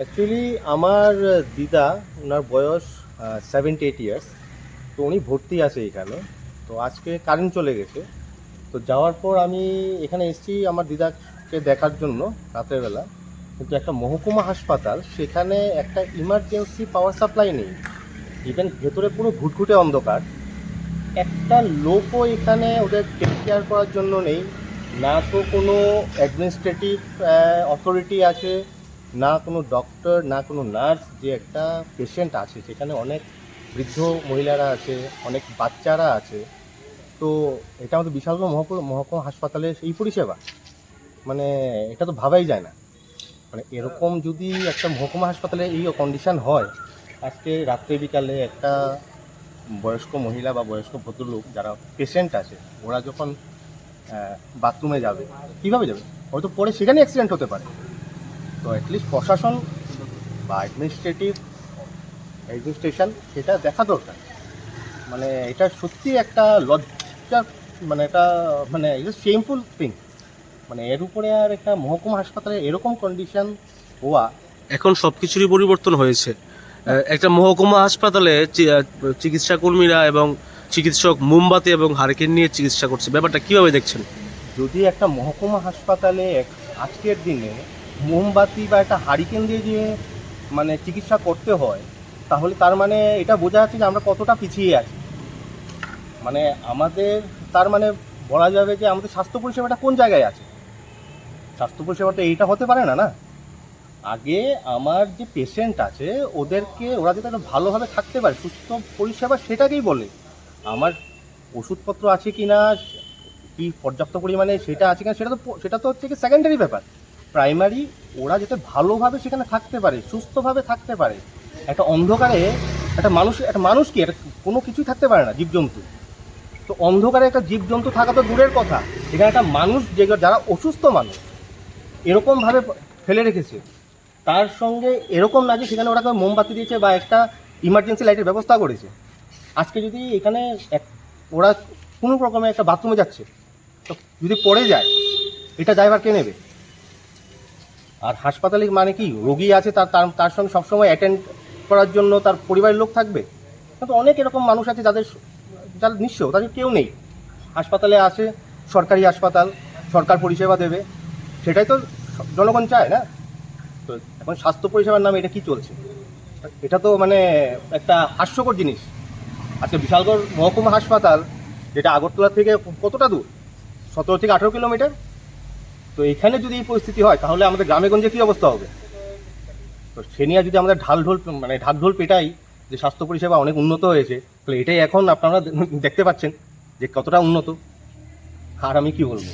Actually আমার দিদা ওনার বয়স সেভেন্টি এইট ইয়ার্স তো উনি ভর্তি আছে এখানে। তো আজকে কারেন্ট চলে গেছে। তো যাওয়ার পর আমি এখানে এসেছি আমার দিদাকে দেখার জন্য রাতের বেলা। কিন্তু একটা মহকুমা হাসপাতাল, সেখানে একটা ইমার্জেন্সি পাওয়ার সাপ্লাই নেই। ইভেন ভেতরে পুরো ঘুটঘুটে অন্ধকার। একটা লোকও এখানে ওদের টেক কেয়ার করার জন্য নেই। না তো কোনো অ্যাডমিনিস্ট্রেটিভ অথরিটি আছে। না কোনো ডক্টর না কোনো নার্স যে একটা পেশেন্ট আছে, সেখানে অনেক বৃদ্ধ মহিলারা আছে, অনেক বাচ্চারা আছে, তো এটা আমাদের বিশাল বড় মহকুমা মহকুমা হাসপাতালের এই পরিষেবা। মানে এটা তো ভাবাই যায় না। মানে এরকম যদি একটা মহকুমা হাসপাতালে এই কন্ডিশন হয়, আজকে রাত্রে বিকালে একটা বয়স্ক মহিলা বা বয়স্ক ভদ্রলোক যারা পেশেন্ট আছে, ওরা যখন বাথরুমে যাবে, কীভাবে যাবে? হয়তো পরে সেখানে অ্যাক্সিডেন্ট হতে পারে। তো অ্যাটলিস্ট প্রশাসন বা অ্যাডমিনিস্ট্রেটিভ অ্যাডমিনিস্ট্রেশন সেটা দেখা দরকার। মানে এটা সত্যি একটা লজ্জা মানে এটা মানে শেমফুল থিং মানে এর উপরে আর একটা মহকুমা হাসপাতালে এরকম কন্ডিশন হওয়া এখন সব কিছুরই পরিবর্তন হয়েছে। একটা মহকুমা হাসপাতালে চিকিৎসা কর্মীরা এবং চিকিৎসক মোমবাতি এবং হারিকেন নিয়ে চিকিৎসা করছে। ব্যাপারটা কীভাবে দেখছেন? যদি একটা মহকুমা হাসপাতালে এক- আজকের দিনে মোমবাতি বা একটা হারিকেন দিয়ে যে মানে চিকিৎসা করতে হয়, তাহলে তার মানে এটা বোঝা যাচ্ছে যে আমরা কতটা পিছিয়ে আছি। মানে আমাদের, তার মানে বলা যাবে যে আমাদের স্বাস্থ্য পরিষেবাটা কোন জায়গায় আছে? স্বাস্থ্য পরিষেবাটা এইটা হতে পারে না না? আগে আমার যে পেশেন্ট আছে, ওদেরকে ওরা যাতে একটা ভালোভাবে থাকতে পারে, সুস্থ পরিষেবা সেটাকেই বলে। আমার ওষুধপত্র আছে কি না কি পর্যাপ্ত পরিমাণে সেটা আছে কিনা, সেটা তো সেটা তো হচ্ছে কি সেকেন্ডারি ব্যাপার। প্রাইমারি ওরা যাতে ভালোভাবে সেখানে থাকতে পারে, সুস্থভাবে থাকতে পারে, একটা অন্ধকারে একটা মানুষ একটা মানুষ কি, একটা কোনো কিছুই থাকতে পারে না, জীবজন্তু। তো অন্ধকারে একটা জীবজন্তু থাকা তো দূরের কথা, এখানে একটা মানুষ যে যারা অসুস্থ মানুষ, এরকমভাবে ফেলে রেখেছে। তার সঙ্গে এরকম না যে সেখানে ওরা মোমবাতি দিয়েছে বা একটা ইমার্জেন্সি লাইটের ব্যবস্থা করেছে। আজকে যদি এখানে এক, ওরা কোনো রকমে একটা বাথরুমে যাচ্ছে, তো যদি পড়ে যায়, এটা ড্রাইভার কে নেবে? আর হাসপাতালে মানে কি, রোগী আছে তার তার সঙ্গে সবসময় অ্যাটেন্ড করার জন্য তার পরিবারের লোক থাকবে? কিন্তু অনেক এরকম মানুষ আছে যাদের যারা নিঃস্ব তাদের কেউ নেই। হাসপাতালে আসে, সরকারি হাসপাতাল, সরকার পরিষেবা দেবে। সেটাই তো জনগণ চায় না? তো এখন স্বাস্থ্য পরিষেবার নামে এটা কি চলছে? এটা তো মানে একটা হাস্যকর জিনিস। আজকে বিশালগড় মহকুমা হাসপাতাল, যেটা আগরতলা থেকে কতটা দূর? সতেরো থেকে আঠেরো কিলোমিটার? তো এখানে যদি এই পরিস্থিতি হয়, তাহলে আমাদের গ্রামে গঞ্জে কী অবস্থা হবে? তো সে নিয়ে যদি আমাদের ঢাল ঢোল মানে ঢাক ঢোল পেটাই, যে স্বাস্থ্য পরিষেবা অনেক উন্নত হয়েছে, তাহলে এটাই এখন আপনারা দেখতে পাচ্ছেন যে কতটা উন্নত। আর আমি কি বলব?